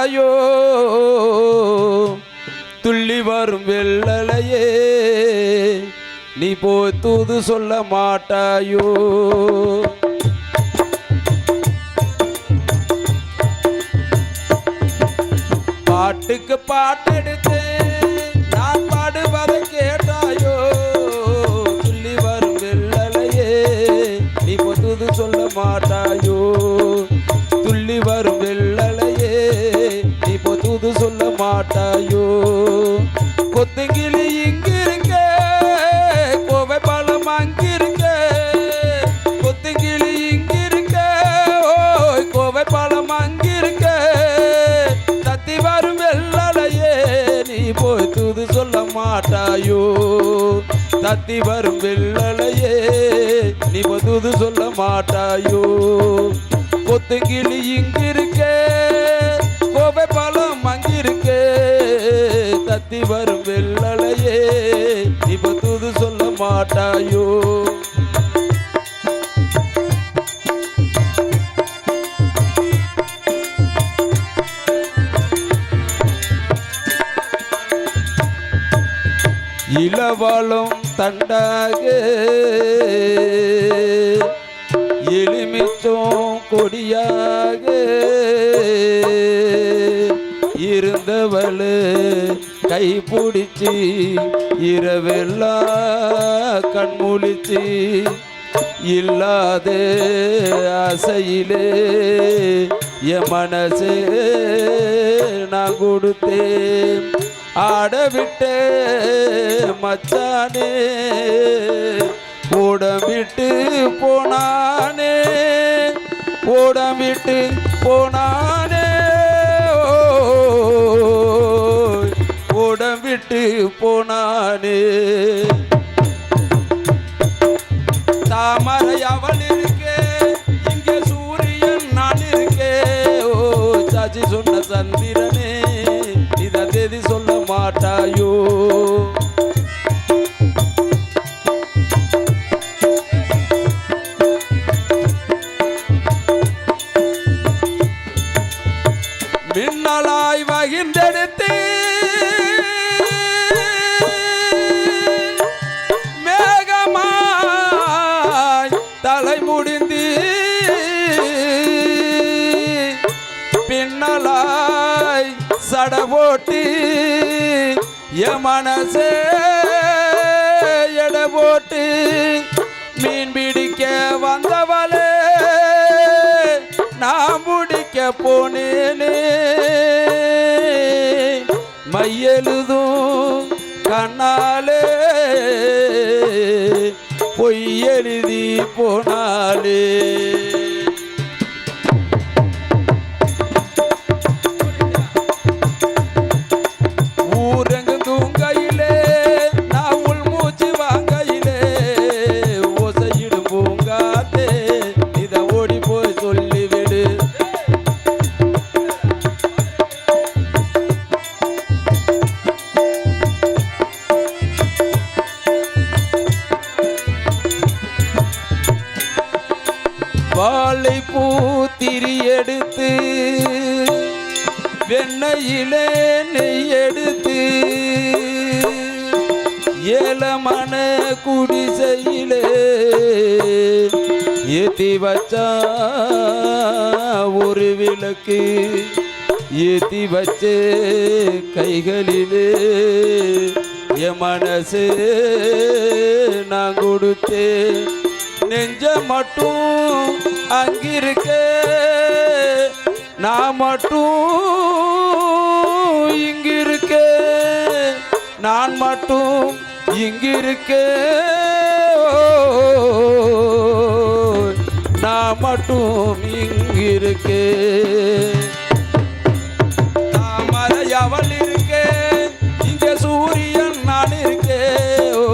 மாட்டாயோ துள்ளி வரும் வெள்ளலையே நீ போய் தூது சொல்ல மாட்டாயோ? பாட்டுக்கு பாட்டெடுத்து நான் பாடுவதை கேட்டாயோ? துள்ளி வரும் வெள்ளலையே நீ பொதுது சொல்ல மாட்டாயோ? நீ சொல்ல மாட்டாயோ? கொத்துங்கிளி இங்கிருக்க கோவை பழம் அங்கிருக்க. கொத்துங்கிளி இங்கிருக்க ஓய் கோவை பழம் அங்கிருக்க. தத்தி வரும் வெள்ளலையே நீ போய் தூது சொல்ல மாட்டாயோ? தத்தி வரும் வெள்ளலையே நீ போய் தூது சொல்ல மாட்டாயோ? கொத்துங்கிளி இங்கிருக்க கோவை பழம் தத்தி வரும் வெள்ளலையே நீ தூது சொல்ல மாட்டாயோ? இளவாளும் தண்டாக எலுமிச்சோம் கொடியாக. இருந்தவள் கை பிடிச்சி இரவெல்லாம் கண்முழிச்சி இல்லாத ஆசையிலே என் மனசே நான் கொடுத்தேன். ஆட விட்டு மச்சானே ஓடமிட்டு போனானே ஓடமிட்டு போனான் விட்டு போனானே. தட போட்டி என் மனசே எட போட்டு மீன் பிடிக்க வந்தவளே நான் பிடிக்க போனேனே. மையெழுதும் கண்ணாலே பொய் எழுதி போனாலே. எடுத்து வெண்ணையிலே நெய் எடுத்து ஏலமான குடிசையிலே ஏத்தி வச்சா ஒரு விளக்கு ஏத்தி வச்சு கைகளிலே. என் மனசு நான் கொடுத்தேன் நெஞ்ச மட்டும் அங்கிருக்கேன் நான் மட்டும் இங்கிருக்க நான் மட்டும் இங்கிருக்க நான் மட்டும் இங்கிருக்க தாமரை இருக்கேன். இங்கே இங்க சூரியன் நான் இருக்கேன். ஓ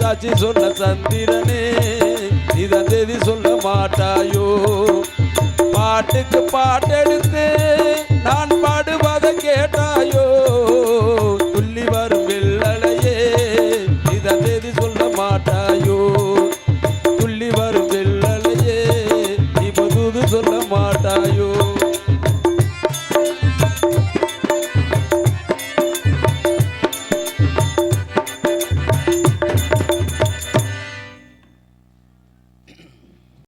சாட்சி சொன்ன சந்திரனே. இதை தேதி சொல்ல மாட்டாயோ? பாட்டுக்கு பாட்டெடுத்து நான் பாடுவதை கேட்டாயோ? துள்ளி வரும் வெள்ளலையே இதெது சொல்ல மாட்டாயோ?